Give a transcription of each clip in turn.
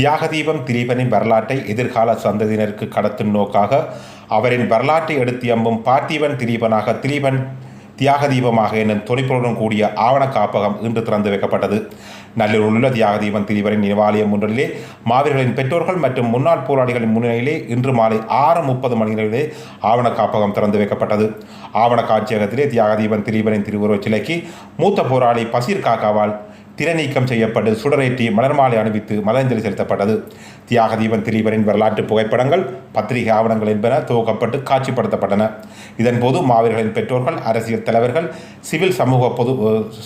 தியாகதீபம் திலீபனின் வரலாற்றை எதிர்கால சந்ததியினருக்கு கடத்தும் நோக்காக அவரின் வரலாற்றை எடுத்து எம்பும் பார்த்திபன் திலீபனாக திலீபன் தியாகதீபமாக என்னும் துணைப்பொருளுடன் கூடிய ஆவண காப்பகம் இன்று திறந்து வைக்கப்பட்டது. நல்லூரில் உள்ள தியாகதீபன் திலீபரின் நினைவாலயம் ஒன்றிலே மாவீரர்களின் பெற்றோர்கள் மற்றும் முன்னாள் போராளிகளின் முன்னிலையிலே இன்று மாலை ஆறு முப்பது மணிகளிலே ஆவண காப்பகம் திறந்து வைக்கப்பட்டது. ஆவண காட்சியகத்திலே தியாகதீபன் திலீபரின் திருவுருவச் சிலைக்கு மூத்த போராளி பசீர் காக்காவால் திறநீக்கம் செய்யப்பட்டு சுடரேற்றி மலர்மாலை அணிவித்து மலரஞ்சலி செலுத்தப்பட்டது. தியாகதீபன் திலீபனின் வரலாற்று புகைப்படங்கள் பத்திரிகை ஆவணங்கள் என்பன துவக்கப்பட்டு காட்சிப்படுத்தப்பட்டன. இதன்போது மாவீரர்களின் பெற்றோர்கள் அரசியல் தலைவர்கள் சிவில் சமூக பொது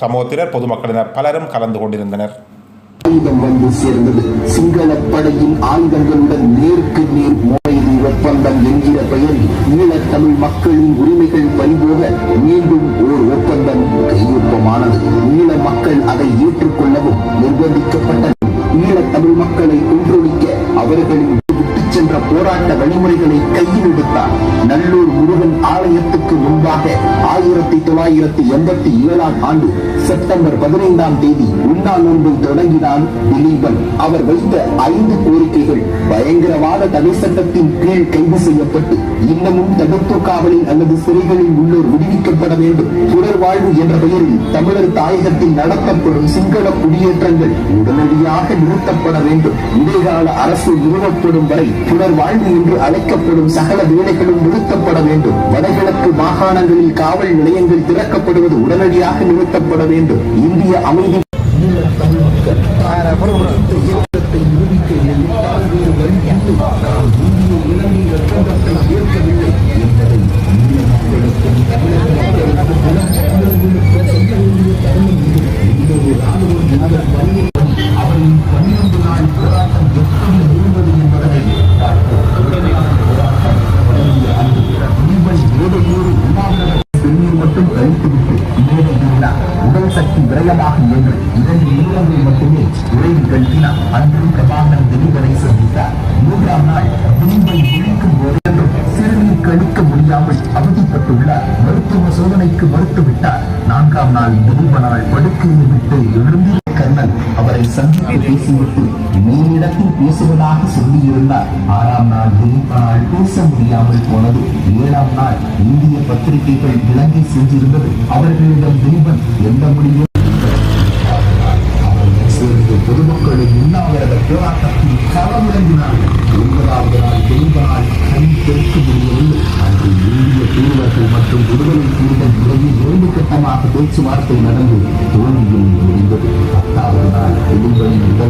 சமூகத்தினர் பொதுமக்கள் என பலரும் கலந்து கொண்டிருந்தனர். ஆயுதம் வந்து சேர்ந்தது. சிங்கள படையின் ஆயுதங்களுடன் நேருக்கு நேர் மோதி ஒப்பந்தம் என்கிற பெயரில் மக்களின் உரிமைகள் பறிபோக மீண்டும் ஓர் ஒப்பந்தம் கையொப்பமானது. ஈழ மக்கள் அதை ஏற்றுக்கொள்ளவும் நிர்பந்திக்கப்பட்டது ஈழ தமிழ் மக்களை ஒன்றொழிக்க அவர்களின் விட்டுச் சென்ற போராட்ட வழிமுறைகளை கையில் எடுத்தார். நல்லூர் முருகன் ஆலயத்துக்கு முன்பாக ஆயிரத்தி தொள்ளாயிரத்தி எண்பத்தி ஏழாம் ஆண்டு செப்டம்பர் பதினைந்தாம் தேதி உண்ணா நோன்பில் தொடங்கினான் திலீபன் அவர் வைத்த ஐந்து கோரிக்கைகள் பயங்கரவாத தடை சட்டத்தின் கீழ் கைது செய்யப்பட்டு இன்னமும் தடுப்பு காவலில் அல்லது சிறைகளில் உள்ளோர் விடுவிக்கப்பட வேண்டும். புலர் வாழ்வு என்ற பெயரில் தமிழர் தாயகத்தில் நடத்தப்படும் சிங்கள குடியேற்றங்கள் உடனடியாக நிறுத்தப்பட வேண்டும். இடைக்கால அரசு நிறுவப்படும் வரை புலர் வாழ்வு என்று அழைக்கப்படும் சகல வேலைகளும் நிறுத்தப்பட வேண்டும். வடகிழக்கு மாகாணங்களில் காவல் நிலையங்கள் திறக்கப்படுவது உடனடியாக நிறுத்தப்பட வேண்டும். இந்திய அமைதி மேடையில்லார் உடல் சக்தி விரயமாக என்று இரண்டு நிமிடங்கள் மட்டுமே உரையில் கழித்தினார் அன்று பிரபாகரன் திலீபரை சந்தித்தார் மூன்றாம் நாள் திலீபை விழிக்கும் போதென்றும் சிறுநீர் கழிக்க முடியாமல் அவதிப்பட்டுள்ளார். மருத்துவ சோதனைக்கு மறுத்துவிட்டார். நான்காம் நாள் திலீபனால் படுக்கையை விட்டு எழுந்து கர்னல் அவரை சந்தித்து பேசிவிட்டு மேலிடத்தில் பேசுவதாக சொல்லியிருந்தார். ஆறாம் நாள் திலீபனால் பேச முடியாமல் போனது. ஏழாம் நாள் இந்திய பத்திரிகைகள் இலங்கை சென்றிருந்தது. அவர்களிடம் திலீபன் எந்த முடியும் சேர்ந்து பொதுமக்களின் உண்ணாவிரத போராட்டத்தில் களமிறங்கினார்கள். ஒன்பதாவது நாள் திலீபனால் கை தெற்கு முடியவில்லை. அன்று இந்திய தூதர்கள் மற்றும் விடுதலை புலிகள் இடையே இரண்டு கட்டமாக பேச்சுவார்த்தை நடந்து தோல்வியில் முடிந்தது பத்தாவது நாள் திலீபனின் உடல்நிலை